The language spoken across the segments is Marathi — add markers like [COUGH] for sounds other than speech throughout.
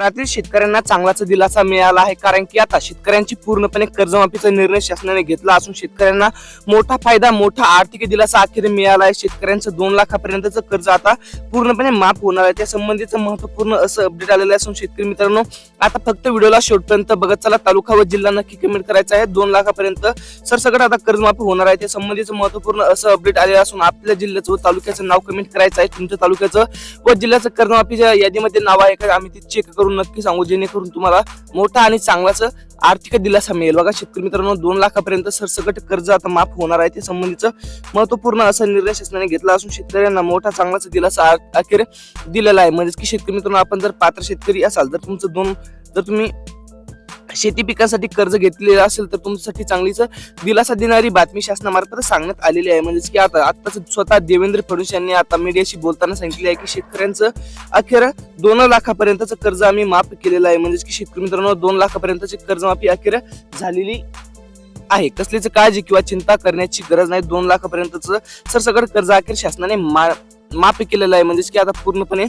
राज्यातील शेतकऱ्यांना चांगलाच दिलासा मिळाला आहे. कारण की आता शेतकऱ्यांची पूर्णपणे कर्जमाफीचा निर्णय शासनाने घेतला असून शेतकऱ्यांना मोठा फायदा मोठा आर्थिक दिलासा अखेर मिळाला आहे. शेतकऱ्यांचं दोन लाखापर्यंतचं कर्ज आता पूर्णपणे माफ होणार आहे. त्या संबंधीचं महत्त्वपूर्ण असं अपडेट आलेलं आहे. असून शेतकरी मित्रांनो आता फक्त व्हिडिओला शेवटपर्यंत बघत चला. तालुका व जिल्हा नक्की कमेंट करायचा आहे. दोन लाखापर्यंत सरसकट आता कर्जमाफी होणार आहे. त्या संबंधीचं महत्त्वपूर्ण असं अपडेट आलेलं असून आपल्या जिल्ह्याचं व तालुक्याचं नाव कमेंट करायचं आहे. तुमच्या तालुक्याचं व जिल्ह्याचं कर्जमाफीच्या यादीमध्ये नाव आहे का? आम्ही ते चेक करून नक्की सांगू जेणेकरून तुम्हाला मोठा आणि चांगलाच आर्थिक दिलासा मिळेल. बघा शेतकरी मित्रांनो दोन लाखापर्यंत सरसकट कर्ज आता माफ होणार आहे. त्या संबंधीचं महत्त्वपूर्ण असा निर्णय शासनाने घेतला असून शेतकऱ्यांना मोठा चांगलाच दिलासा अखेर दिलेला आहे. म्हणजेच की शेतकरी मित्रांनो आपण जर पात्र शेतकरी असाल तर तुमचं दोन जर तुम्ही शेती पिकासाठी कर्ज घेतलेलं असेल तर तुमच्यासाठी चांगलीच दिलासा देणारी बातमी शासनामार्फत सांगण्यात आलेली आहे. म्हणजेच की आता आताच स्वतः देवेंद्र फडणवीस यांनी आता मीडियाशी बोलताना सांगितले आहे की शेतकऱ्यांचं अखेर दोन लाखापर्यंतचं कर्ज आम्ही माफ केलेलं आहे. म्हणजेच की शेतकरी मित्रांनो दोन लाखापर्यंतची कर्जमाफी अखेर झालेली आहे. कसलीच काळजी किंवा चिंता करण्याची गरज नाही. दोन लाखापर्यंतचं सरसकट कर्ज अखेर शासनाने मा- माफ केलेलं आहे. म्हणजेच की आता पूर्णपणे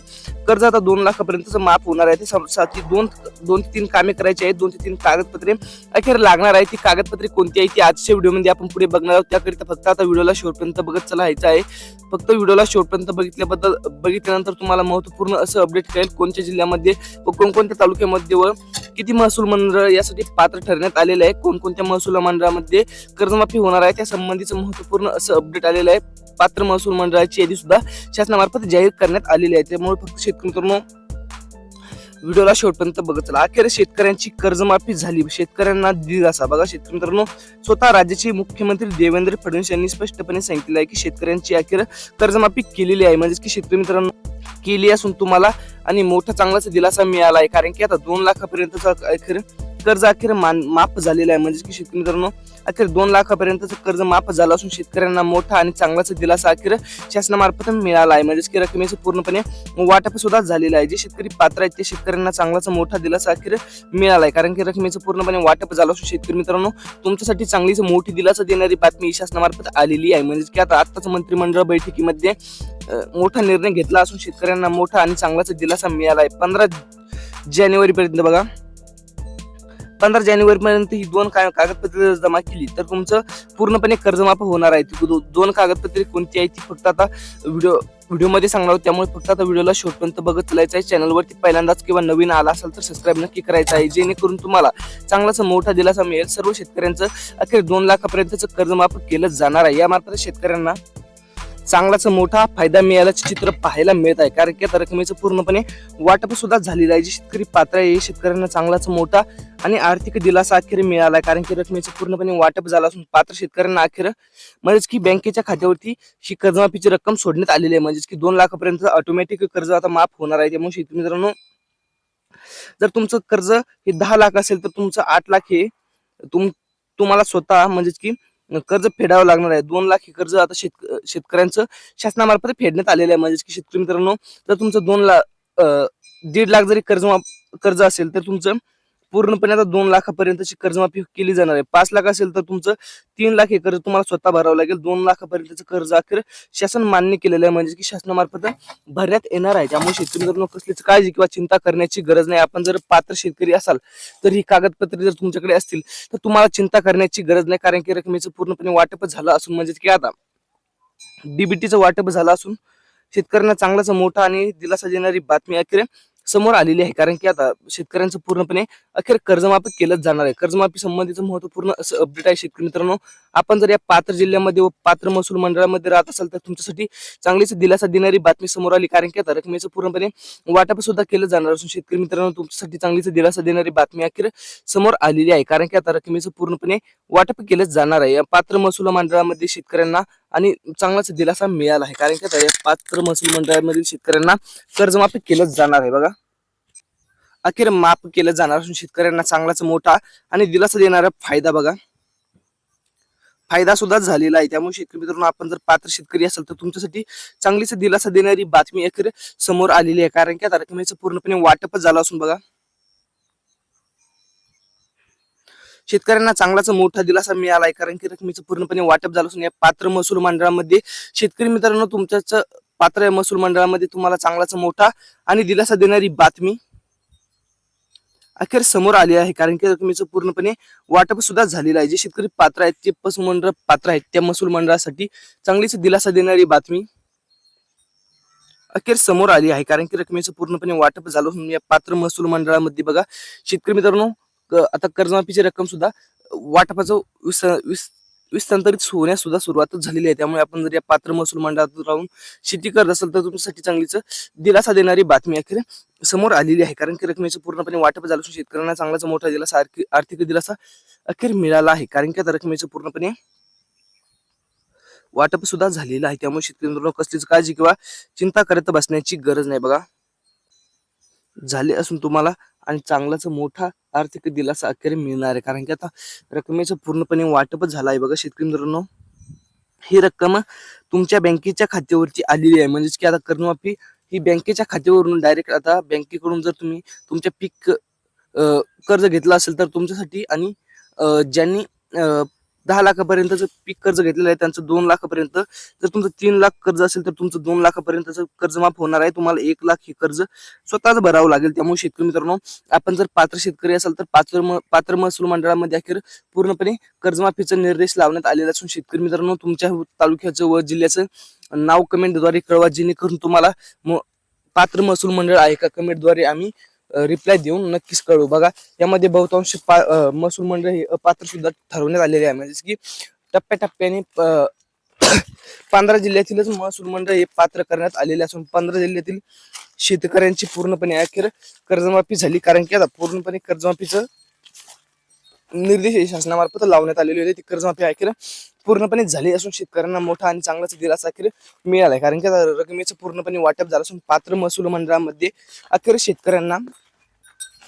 कर्ज आता दोन लाखापर्यंतच माफ होणार आहे ते सम- दोन दोन ते तीन कामे करायची आहेत. दोन ते तीन कागदपत्रे अखेर लागणार आहे ती कागदपत्रे कोणती आहे ती आजच्या व्हिडिओमध्ये आपण पुढे बघणार आहोत. त्याकरिता फक्त आता व्हिडिओला शेवटपर्यंत बघत चलायचं आहे. फक्त व्हिडिओला शेवटपर्यंत बघितल्याबद्दल बघितल्यानंतर तुम्हाला महत्त्वपूर्ण असं अपडेट कळेल कोणत्या जिल्ह्यामध्ये व कोणकोणत्या तालुक्यामध्ये व किती महसूल मंडळ यासाठी पात्र ठरण्यात आलेलं आहे. कोणकोणत्या महसूल मंडळामध्ये कर्जमाफी होणार आहे त्या संबंधीचं महत्त्वपूर्ण असं अपडेट आलेलं आहे. पात्र महसूल मंडळाची यादी सुद्धा शासनामार्फत जाहीर करण्यात आलेली आहे. त्यामुळे फक्त शेतकरी मित्रांनो व्हिडिओला शेवटपर्यंत बघत चला. अखेर शेतकऱ्यांची कर्जमाफी झाली. शेतकऱ्यांना दिलासा बघा शेतकरी मित्रांनो स्वतः राज्याचे मुख्यमंत्री देवेंद्र फडणवीस यांनी स्पष्टपणे सांगितलं आहे की शेतकऱ्यांची अखेर कर्जमाफी केलेली आहे. म्हणजेच की शेतकरी मित्रांनो केली असून तुम्हाला आणि मोठा चांगलाच दिलासा मिळाला आहे. कारण की आता दोन लाखापर्यंतचा अखेर कर्ज अखेर मान- माफ झालेलं आहे. म्हणजेच की शेतकरी मित्रांनो अखेर दोन लाखापर्यंतचं कर्ज माफ झालं असून शेतकऱ्यांना मोठा आणि चांगलाच दिलासा अखेर शासनामार्फत मिळाला आहे. म्हणजेच की रकमेचं पूर्णपणे वाटप सुद्धा झालेलं आहे. जे शेतकरी पात्र आहेत ते शेतकऱ्यांना चांगलाच मोठा दिलासा अखेर मिळाला आहे. कारण की रकमेचं पूर्णपणे वाटप झालं असून शेतकरी मित्रांनो तुमच्यासाठी चांगलीच मोठी दिलासा देणारी बातमी शासनामार्फत आलेली आहे. म्हणजेच की आता आत्ताच मंत्रिमंडळ बैठकीमध्ये मोठा निर्णय घेतला असून शेतकऱ्यांना मोठा आणि चांगलाच दिलासा मिळाला आहे. पंधरा जानेवारीपर्यंत बघा. पंधरा जानेवारीपर्यंत ही दोन का- कागदपत्रे जमा केली. तर तुमचं पूर्णपणे कर्जमाफ होणार आहे. ती दोन कागदपत्रे कोणती आहे ती फक्त आता व्हिडिओ व्हिडिओमध्ये सांगणार आहोत. त्यामुळे फक्त आता व्हिडिओला शेवटपर्यंत बघत चालायचं आहे. चॅनलवरती पहिल्यांदाच किंवा नवीन आला असाल तर सबस्क्राईब नक्की करायचं आहे. जेणेकरून तुम्हाला चांगलाच मोठा दिलासा मिळेल. सर्व शेतकऱ्यांचं अखेर दोन लाखापर्यंतचं कर्जमाफ केलं जाणार आहे. यामार्फत शेतकऱ्यांना चांगलाच मोठा फायदा मिळाल्याचे चित्र पाहायला मिळत आहे. कारण की आता रकमेचं पूर्णपणे वाटप सुद्धा झालेलं आहे. जे शेतकरी पात्र आहे शेतकऱ्यांना चांगलाच मोठा आणि आर्थिक दिलासा अखेर मिळाला आहे. कारण की रकमेचं पूर्णपणे वाटप झालं असून पात्र शेतकऱ्यांना अखेर म्हणजेच की बँकेच्या खात्यावरती ही कर्जमाफीची रक्कम सोडण्यात आलेली आहे. म्हणजेच की दोन लाखापर्यंत ऑटोमॅटिक कर्ज आता माफ होणार आहे. त्यामुळे शेतकरी मित्रांनो जर तुमचं कर्ज हे दहा लाख असेल तर तुमचं आठ लाख हे तुम तुम्हाला स्वतः म्हणजेच की कर्ज फेडावं लागणार आहे. दोन लाख हे कर्ज आता शेत शेतकऱ्यांचं शासनामार्फत फेडण्यात आलेलं आहे. म्हणजेच की शेतकरी मित्रांनो जर तुमचं दोन लाख दीड लाख जरी कर्ज कर्ज असेल तर तुमचं पूर्णपणे आता दोन लाखापर्यंतची कर्जमाफी केली जाणार आहे. पाच लाख असेल तर तुमचं तीन लाख हे कर्ज तुम्हाला स्वतः भरावं लागेल. दोन लाखापर्यंतचं कर्ज अखेर शासन मान्य केलेलं आहे. म्हणजे की शासनामार्फत भरण्यात येणार आहे. त्यामुळे शेतकरी मित्रांनो कसलीच काळजी किंवा चिंता करण्याची गरज नाही. आपण जर पात्र शेतकरी असाल तर ही कागदपत्रे जर तुमच्याकडे असतील तर तुम्हाला चिंता करण्याची गरज नाही. कारण की रकमेचं पूर्णपणे वाटप झालं असून म्हणजे की आता डीबीटीचं वाटप झालं असून शेतकऱ्यांना चांगलाच मोठा आणि दिलासा देणारी बातमी अखेर समोर आलेली आहे. कारण की आता शेतकऱ्यांचं पूर्णपणे अखेर कर्जमाफी केलंच जाणार आहे. कर्जमाफी संबंधीचं महत्त्वपूर्ण असं अपडेट आहे शेतकरी मित्रांनो. आपण जर या पात्र जिल्ह्यामध्ये व पात्र महसूल मंडळामध्ये राहत असाल तर तुमच्यासाठी चांगलीच दिलासा देणारी बातमी समोर आली. कारण की आता रकमेचं पूर्णपणे वाटप सुद्धा केलं जाणार असून शेतकरी मित्रांनो तुमच्यासाठी चांगलीच दिलासा देणारी बातमी अखेर समोर आलेली आहे. कारण की आता रकमेचं पूर्णपणे वाटप केलं जाणार आहे. या पात्र महसूल मंडळामध्ये शेतकऱ्यांना आणि चांगलाच दिलासा मिळाला आहे. कारण की आता या पात्र महसूल मंडळामधील शेतकऱ्यांना कर्जमाफी केलं जाणार आहे. बघा. अखेर माफ केलं जाणार असून शेतकऱ्यांना चांगलाच मोठा आणि दिलासा देणारा फायदा बघा. फायदा सुद्धा झालेला आहे. त्यामुळे शेतकरी मित्रांनो आपण जर पात्र शेतकरी असाल तर तुमच्यासाठी चांगलीच दिलासा देणारी बातमी अखेर समोर आलेली आहे. कारण की आता रकमेचं पूर्णपणे वाटप झालं असून बघा. शेतकऱ्यांना चांगलाच मोठा दिलासा मिळाला आहे कारण की रकमेचं पूर्णपणे वाटप झालं असून या पात्र महसूल मंडळामध्ये शेतकरी मित्रांनो तुमच्याच पात्र महसूल मंडळामध्ये तुम्हाला चांगलाच मोठा आणि दिलासा देणारी बातमी अखेर समोर आली आहे. कारण की रकमेचं पूर्णपणे वाटप सुद्धा झालेलं आहे. जे शेतकरी पात्र आहेत ते पस मंडळ पात्र आहेत. त्या महसूल मंडळासाठी चांगलीच दिलासा देणारी बातमी अखेर समोर आली आहे. कारण की रकमेचं पूर्णपणे वाटप झालं या पात्र महसूल मंडळामध्ये बघा शेतकरी मित्रांनो आता कर्जमाफीची रक्कम सुद्धा वाटपाचं विस विस विस्तांतरित होण्यास सुद्धा सुरुवातच झालेली आहे. त्यामुळे आपण जर या पात्र महसूल मंडळात राहून शेती करत असेल तर तुमच्यासाठी चांगलीच दिलासा देणारी बातमी अखेर समोर आलेली आहे. कारण की रकमेचं पूर्णपणे वाटप झालं असून शेतकऱ्यांना चांगलाच मोठा दिलासा आर्थिक आर्थिक दिलासा अखेर मिळाला आहे. कारण की आता रकमेचं पूर्णपणे वाटप सुद्धा झालेलं आहे. त्यामुळे शेतकरी मित्रांनो कसलीच काळजी किंवा चिंता करत बसण्याची गरज नाही. बघा झाले असून तुम्हाला आणि चांगलाच मोठा आर्थिक दिलासा अखेर मिळणार आहे. कारण की आता रकमेचं पूर्णपणे वाटपच झालं आहे बघा शेतकरी मित्रांनो. ही रक्कम तुमच्या बँकेच्या खात्यावरची आलेली आहे. म्हणजेच की आता कर्जमाफी ही बँकेच्या खात्यावरून डायरेक्ट आता बँकेकडून जर तुम्ही तुमच्या पीक कर्ज घेतलं असेल तर तुमच्यासाठी आणि ज्यांनी दहा लाखापर्यंतचं पीक कर्ज घेतलेलं आहे त्यांचं दोन लाखापर्यंत जर तुमचं तीन लाख कर्ज असेल तर तुमचं दोन लाखापर्यंतचं कर्ज माफ होणार आहे. तुम्हाला एक लाख हे कर्ज स्वतःच भरावं लागेल. त्यामुळे शेतकरी मित्रांनो आपण जर पात्र शेतकरी असाल तर पात्र पात्र महसूल मंडळामध्ये अखेर पूर्णपणे कर्जमाफीचा निर्देश लावण्यात आलेला असून शेतकरी मित्रांनो तुमच्या तालुक्याचं व जिल्ह्याचं नाव कमेंटद्वारे कळवा जेणेकरून तुम्हाला म- पात्र महसूल मंडळ आहे का? कमेंटद्वारे आम्ही रिप्लाय देऊन नक्कीच कळू बघा यामध्ये बहुतांश महसूल मंडळ हे अपात्र सुद्धा ठरवण्यात आलेले आहे. म्हणजे की टप्प्याटप्प्याने प- [COUGHS] पंधरा जिल्ह्यातीलच महसूल मंडळ हे पात्र करण्यात आलेले असून पंधरा जिल्ह्यातील शेतकऱ्यांची पूर्णपणे अखेर कर्जमाफी झाली. कारण की आता पूर्णपणे कर्जमाफीचं निर्देश शासनामार्फत लावण्यात आलेले होते. ती कर्जमाफी अखेर पूर्णपणे झाली असून शेतकऱ्यांना मोठा आणि चांगलाच दिलासा अखेर आहे कारण की आता रकमेचं पूर्णपणे वाटप झालं असून पात्र महसूल मंडळामध्ये अखेर शेतकऱ्यांना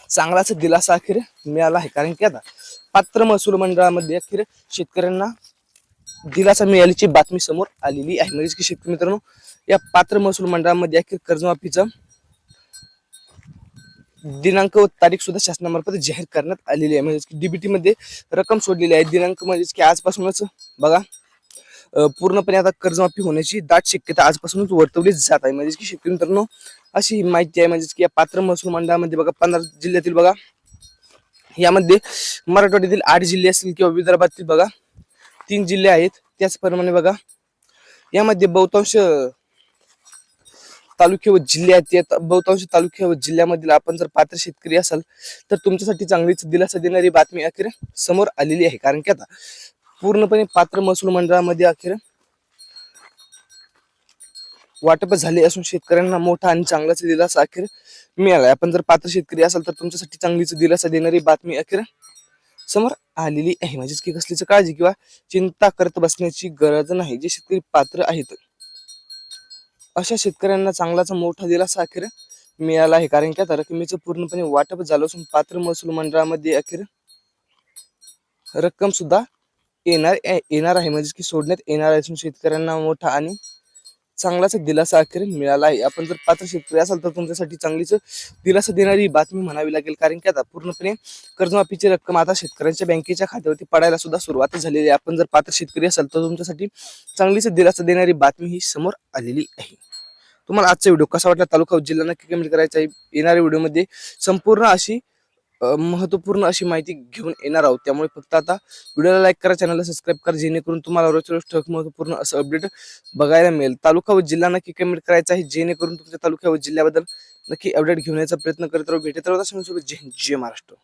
चांगलाच दिलासा अखेर मिळाला आहे. कारण की आता पात्र महसूल मंडळामध्ये अखेर शेतकऱ्यांना दिलासा मिळाल्याची बातमी समोर आलेली आहे. म्हणजे की शेतकरी मित्रांनो या पात्र महसूल मंडळामध्ये अखेर कर्जमाफीचं दिनांक व तारीख सुद्धा शासनामार्फत जाहीर करण्यात आलेली आहे. म्हणजे की डीबीटी मध्ये रक्कम सोडलेली आहे. दिनांक म्हणजेच की आजपासूनच बघा पूर्णपणे आता कर्जमाफी होण्याची दाट शक्यता आजपासूनच वर्तवली जात आहे. म्हणजेच की शेतकरी मित्रांनो अशी ही माहिती आहे. म्हणजेच की या पात्र महसूल मंडळामध्ये बघा पंधरा जिल्ह्यातील बघा यामध्ये मराठवाड्यातील आठ जिल्हे असतील किंवा विदर्भातील बघा तीन जिल्हे आहेत. त्याचप्रमाणे बघा यामध्ये बहुतांश तालुके व जिल्ह्यात आहेत बहुतांश तालुके व जिल्ह्यामधील आपण जर पात्र शेतकरी असाल तर तुमच्यासाठी चांगलीच दिलासा देणारी बातमी अखेर समोर आलेली आहे. कारण की आता पूर्णपणे पात्र महसूल मंडळामध्ये अखेर वाटप झाले असून शेतकऱ्यांना मोठा आणि चांगलाच दिलासा अखेर मिळाला आपण जर पात्र शेतकरी असाल तर तुमच्यासाठी चांगलीच दिलासा देणारी बातमी अखेर समोर आलेली आहे. म्हणजेच की कसलीच काळजी किंवा चिंता करत बसण्याची गरज नाही. जे शेतकरी पात्र आहेत अशा शेतकऱ्यांना चांगलाच मोठा दिलासा अखेर मिळाला आहे. कारण की आता रकमेचं पूर्णपणे वाटप झालं असून पात्र महसूल मंडळामध्ये अखेर रक्कम सुद्धा येणार येणार आहे. म्हणजे की सोडण्यात येणार आहे असून शेतकऱ्यांना मोठा आणि चांगलाच दिलासा अखेर मिळाला आहे. आपण जर पात्र शेतकरी असाल तर तुमच्यासाठी चांगलीच दिलासा देणारी बातमी म्हणावी लागेल. कारण की आता पूर्णपणे कर्जमाफीची रक्कम आता शेतकऱ्यांच्या बँकेच्या खात्यावरती पडायला सुद्धा सुरुवात झालेली आहे. आपण जर पात्र शेतकरी असाल तर तुमच्यासाठी चांगलीच दिलासा देणारी बातमी ही समोर आलेली आहे. तुम्हाला आजचा व्हिडिओ कसा वाटला? तालुका जिल्ह्यांना जिल्हा नक्की कमेंट करायचा आहे. येणाऱ्या व्हिडिओमध्ये संपूर्ण अशी महत्त्वपूर्ण अशी माहिती घेऊन येणार आहोत. त्यामुळे फक्त आता व्हिडिओला लाईक करा चॅनलला सबस्क्राईब करा जेणेकरून तुम्हाला रोज रोज ठळक महत्त्वपूर्ण असं अपडेट बघायला मिळेल. तालुका व जिल्हा नक्की कमेंट करायचा आहे जेणेकरून तुमच्या तालुक्या व जिल्ह्याबद्दल नक्की अपडेट घेऊन यायचा प्रयत्न करत राहू. भेटत राहू तसं जय जय महाराष्ट्र.